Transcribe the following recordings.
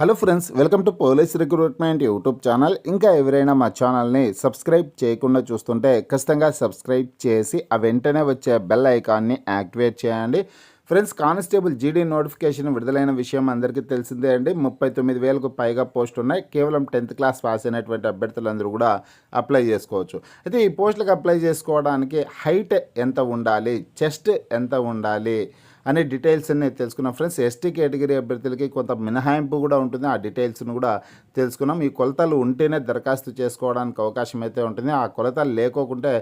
Hello friends welcome to police recruitment YouTube channel ఇంకా ఎవరైనా మా ఛానల్ని సబ్స్క్రైబ్ చేయకుండా చూస్తుంటే ఖచ్చితంగా సబ్స్క్రైబ్ చేసి ఆ వెంటనే వచ్చే బెల్ ఐకాన్ని యాక్టివేట్ చేయండి. ఫ్రెండ్స్ కానిస్టేబుల్ జీడీ నోటిఫికేషన్ విడుదలైన విషయం అందరికీ తెలిసిందే అండి. ముప్పై తొమ్మిది వేలకు పైగా పోస్ట్ ఉన్నాయి. కేవలం టెన్త్ క్లాస్ పాస్ అయినటువంటి అభ్యర్థులందరూ కూడా అప్లై చేసుకోవచ్చు. అయితే ఈ పోస్టులకు అప్లై చేసుకోవడానికి హైట్ ఎంత ఉండాలి? చెస్ట్ ఎంత ఉండాలి? అనే డీటెయిల్స్ అన్నీ తెలుసుకున్నాం. ఫ్రెండ్స్ ఎస్టీ కేటగిరీ అభ్యర్థులకి కొంత మినహాయింపు కూడా ఉంటుంది. ఆ డీటెయిల్స్ను కూడా తెలుసుకున్నాం. ఈ కొలతలు ఉంటేనే దరఖాస్తు చేసుకోవడానికి అవకాశం అయితే ఉంటుంది. ఆ కొలతలు లేకోకుంటే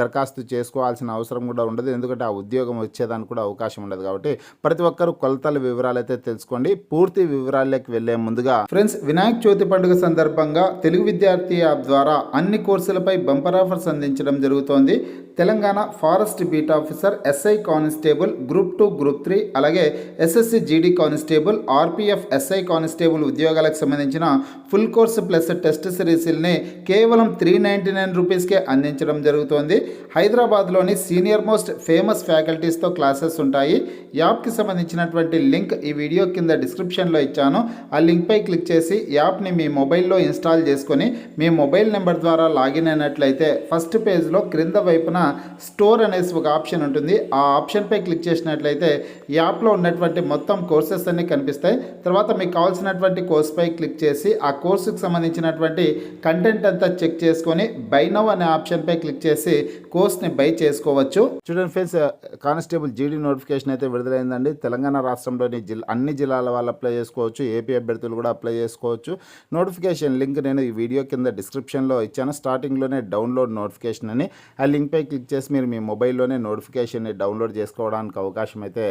దరఖాస్తు చేసుకోవాల్సిన అవసరం కూడా ఉండదు. ఎందుకంటే ఆ ఉద్యోగం వచ్చేదానికి కూడా అవకాశం ఉండదు కాబట్టి ప్రతి ఒక్కరు కొలతల వివరాలు అయితే తెలుసుకోండి. పూర్తి వివరాల్లోకి వెళ్ళే ముందుగా ఫ్రెండ్స్ వినాయక చవితి పండుగ సందర్భంగా తెలుగు విద్యార్థి యాప్ ద్వారా అన్ని కోర్సులపై బంపర్ ఆఫర్స్ అందించడం జరుగుతోంది. Telangana forest beat officer SI constable group two group three అలాగే SSC GD constable RPF SI constable ఉద్యోగాలకు సంబంధించిన ఫుల్ కోర్సు ప్లస్ టెస్ట్ సిరీస్ని కేవలం త్రీ నైంటీ నైన్ రూపీస్కే అందించడం జరుగుతోంది. హైదరాబాద్లోని సీనియర్ మోస్ట్ ఫేమస్ ఫ్యాకల్టీస్తో క్లాసెస్ ఉంటాయి. యాప్కి సంబంధించినటువంటి లింక్ ఈ వీడియో కింద డిస్క్రిప్షన్లో ఇచ్చాను. ఆ లింక్పై క్లిక్ చేసి యాప్ని మీ మొబైల్లో ఇన్స్టాల్ చేసుకొని మీ మొబైల్ నెంబర్ ద్వారా లాగిన్ అయినట్లయితే ఫస్ట్ పేజ్లో క్రింద వైపున స్టోర్ అనేసి ఒక ఆప్షన్ ఉంటుంది. ఆ ఆప్షన్పై క్లిక్ చేసినట్లయితే యాప్లో ఉన్నటువంటి మొత్తం కోర్సెస్ అన్నీ కనిపిస్తాయి. తర్వాత మీకు కావాల్సినటువంటి కోర్స్పై క్లిక్ చేసి ఆ కోర్సుకు సంబంధించినటువంటి కంటెంట్ అంతా చెక్ చేసుకొని బై నవ్ అనే ఆప్షన్పై క్లిక్ చేసి కోర్స్ని బై చేసుకోవచ్చు. చూడండి ఫ్రెండ్స్ కానిస్టేబుల్ జీడీ నోటిఫికేషన్ అయితే విడుదలైందండి. తెలంగాణ రాష్ట్రంలోని జిల్ అన్ని జిల్లాల వాళ్ళు అప్లై చేసుకోవచ్చు. ఏపీ అభ్యర్థులు కూడా అప్లై చేసుకోవచ్చు. నోటిఫికేషన్ లింక్ నేను ఈ వీడియో కింద డిస్క్రిప్షన్లో ఇచ్చాను. స్టార్టింగ్లోనే డౌన్లోడ్ నోటిఫికేషన్ అని. ఆ లింక్పై క్లిక్ చేసి మీరు మీ మొబైల్లోనే నోటిఫికేషన్ని డౌన్లోడ్ చేసుకోవడానికి అవకాశం అయితే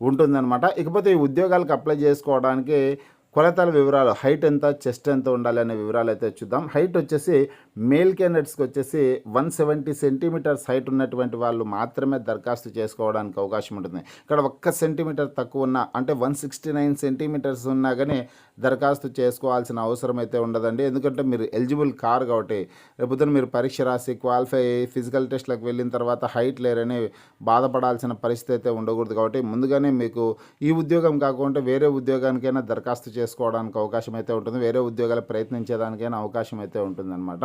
ఉంటుందన్నమాట. ఇకపోతే ఈ ఉద్యోగాలకు అప్లై చేసుకోవడానికి కొలతల వివరాలు హైట్ ఎంత చెస్ట్ ఎంత ఉండాలి అనే వివరాలు అయితే చూద్దాం. హైట్ వచ్చేసి మేల్ క్యాండిడేట్స్కి వచ్చేసి వన్ సెవెంటీ సెంటీమీటర్స్ హైట్ ఉన్నటువంటి వాళ్ళు మాత్రమే దరఖాస్తు చేసుకోవడానికి అవకాశం ఉంటుంది. ఇక్కడ ఒక్క సెంటీమీటర్ తక్కువ ఉన్న అంటే వన్ సిక్స్టీ నైన్ సెంటీమీటర్స్ ఉన్నా కానీ దరఖాస్తు చేసుకోవాల్సిన అవసరం అయితే ఉండదండి. ఎందుకంటే మీరు ఎలిజిబుల్ కారు కాబట్టి రేపొద్దున మీరు పరీక్ష రాసి క్వాలిఫై అయ్యి ఫిజికల్ టెస్ట్లకు వెళ్ళిన తర్వాత హైట్ లేరని బాధపడాల్సిన పరిస్థితి అయితే ఉండకూడదు కాబట్టి ముందుగానే మీకు ఈ ఉద్యోగం కాకుండా వేరే ఉద్యోగానికైనా దరఖాస్తు చేసుకోవడానికి అవకాశం అయితే ఉంటుంది. వేరే ఉద్యోగాలు ప్రయత్నించేదానికైనా అవకాశం అయితే ఉంటుందన్నమాట.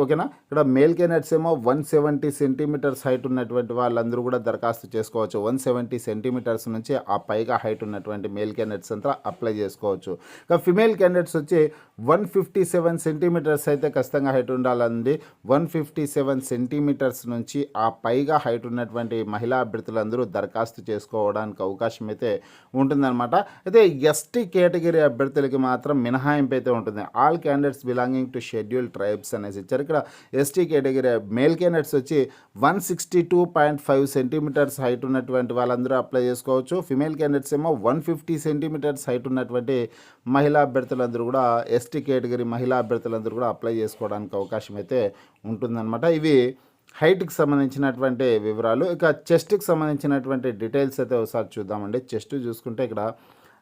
ఓకేనా? ఇక్కడ మేల్ కెనెట్స్ ఏమో వన్ సెవెంటీ సెంటీమీటర్స్ హైట్ ఉన్నటువంటి వాళ్ళందరూ కూడా దరఖాస్తు చేసుకోవచ్చు. వన్ సెవెంటీ సెంటీమీటర్స్ నుంచి ఆ పైగా హైట్ ఉన్నటువంటి మేల్ కెనెట్స్ అంతా అప్లై చేసుకోవచ్చు. ఇక ఫిమేల్ క్యాండిడేట్స్ వచ్చి వన్ ఫిఫ్టీ సెవెన్ సెంటీమీటర్స్ అయితే ఖచ్చితంగా హైట్ ఉండాలండి. వన్ ఫిఫ్టీ సెవెన్ సెంటీమీటర్స్ నుంచి ఆ పైగా హైట్ ఉన్నటువంటి మహిళా అభ్యర్థులందరూ దరఖాస్తు చేసుకోవడానికి అవకాశం అయితే ఉంటుందన్నమాట. అయితే ఎస్టీ కేటగిరీ అభ్యర్థులకి మాత్రం మినహాయింపు అయితే ఉంటుంది. All candidates belonging to schedule tribes అనేసి. ఇచ్చారు. ఇక్కడ ఎస్టీ కేటగిరీ మేల్ క్యాండిడేట్స్ వచ్చి one sixty two point five centimeters height ఉన్నటువంటి వాళ్ళందరూ అప్లై చేసుకోవచ్చు. ఫిమేల్ క్యాండిడేట్స్ ఏమో వన్ ఫిఫ్టీ సెంటీమీటర్స్ హైట్ ఉన్నటువంటి మహిళా అభ్యర్థులందరూ కూడా ఎస్టీ కేటగిరీ మహిళా అభ్యర్థులందరూ కూడా అప్లై చేసుకోవడానికి అవకాశం అయితే ఉంటుందన్నమాట. ఇవి హైట్కి సంబంధించినటువంటి వివరాలు. ఇక చెస్ట్కి సంబంధించినటువంటి డీటెయిల్స్ అయితే ఒకసారి చూద్దామండి. చెస్ట్ చూసుకుంటే ఇక్కడ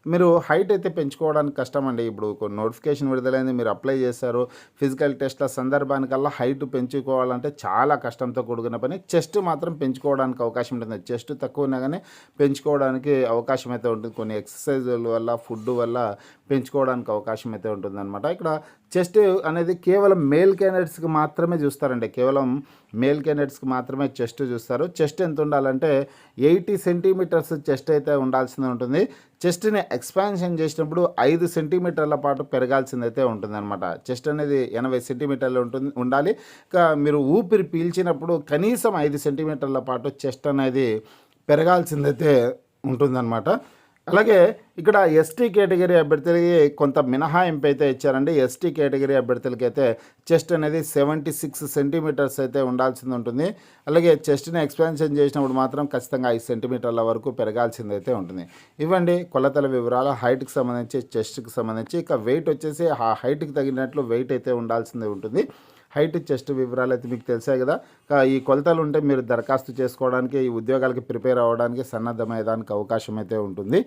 మీరు హైట్ అయితే పెంచుకోవడానికి కష్టం అండి ఇప్పుడు కొన్ని నోటిఫికేషన్ విడుదలైంది మీరు అప్లై చేశారు ఫిజికల్ టెస్ట్ల సందర్భానికల్లా హైట్ పెంచుకోవాలంటే చాలా కష్టంతో కూడుకున్న పని. చెస్ట్ మాత్రం పెంచుకోవడానికి అవకాశం ఉంటుంది. చెస్ట్ తక్కువ ఉన్నా కానీ పెంచుకోవడానికి అవకాశం అయితే ఉంటుంది. కొన్ని ఎక్సర్సైజుల వల్ల ఫుడ్ వల్ల పెంచుకోవడానికి అవకాశం అయితే ఉంటుందన్నమాట. ఇక్కడ చెస్ట్ అనేది కేవలం మేల్ క్యాండిడేట్స్కి మాత్రమే చూస్తారండి. కేవలం మేల్ క్యాండిడేట్స్కి మాత్రమే చెస్ట్ చూస్తారు. చెస్ట్ ఎంత ఉండాలంటే ఎయిటీ సెంటీమీటర్స్ చెస్ట్ అయితే ఉండాల్సింది ఉంటుంది. చెస్ట్ని ఎక్స్పాన్షన్ చేసినప్పుడు ఐదు సెంటీమీటర్ల పాటు పెరగాల్సింది అయితే ఉంటుందన్నమాట. చెస్ట్ అనేది ఎనభై సెంటీమీటర్లు ఉంటుంది ఉండాలి. ఇంకా మీరు ఊపిరి పీల్చినప్పుడు కనీసం ఐదు సెంటీమీటర్ల పాటు చెస్ట్ అనేది పెరగాల్సిందైతే ఉంటుందన్నమాట. అలాగే ఇక్కడ ఎస్టీ కేటగిరీ అభ్యర్థులకి కొంత మినహాయింపు అయితే ఇచ్చారండి ఎస్టీ కేటగిరీ అభ్యర్థులకి అయితే చెస్ట్ అనేది సెవెంటీ సిక్స్ సెంటీమీటర్స్ అయితే ఉండాల్సింది ఉంటుంది. అలాగే చెస్ట్ని ఎక్స్పాన్షన్ చేసినప్పుడు మాత్రం ఖచ్చితంగా ఐదు సెంటీమీటర్ల వరకు పెరగాల్సింది అయితే ఉంటుంది. ఇవ్వండి కొలతల వివరాలు హైట్కి సంబంధించి చెస్ట్కి సంబంధించి. ఇక వెయిట్ వచ్చేసి ఆ హైట్కి తగినట్లు వెయిట్ అయితే ఉండాల్సింది ఉంటుంది. హైట్ చెస్ట్ వివరాలు అయితే మీకు తెలిసే కదా. ఈ కొలతలు ఉంటే మీరు దరఖాస్తు చేసుకోవడానికి ఈ ఉద్యోగాలకి ప్రిపేర్ అవ్వడానికి సన్నద్ధమయ్యేదానికి అవకాశం అయితే ఉంటుంది.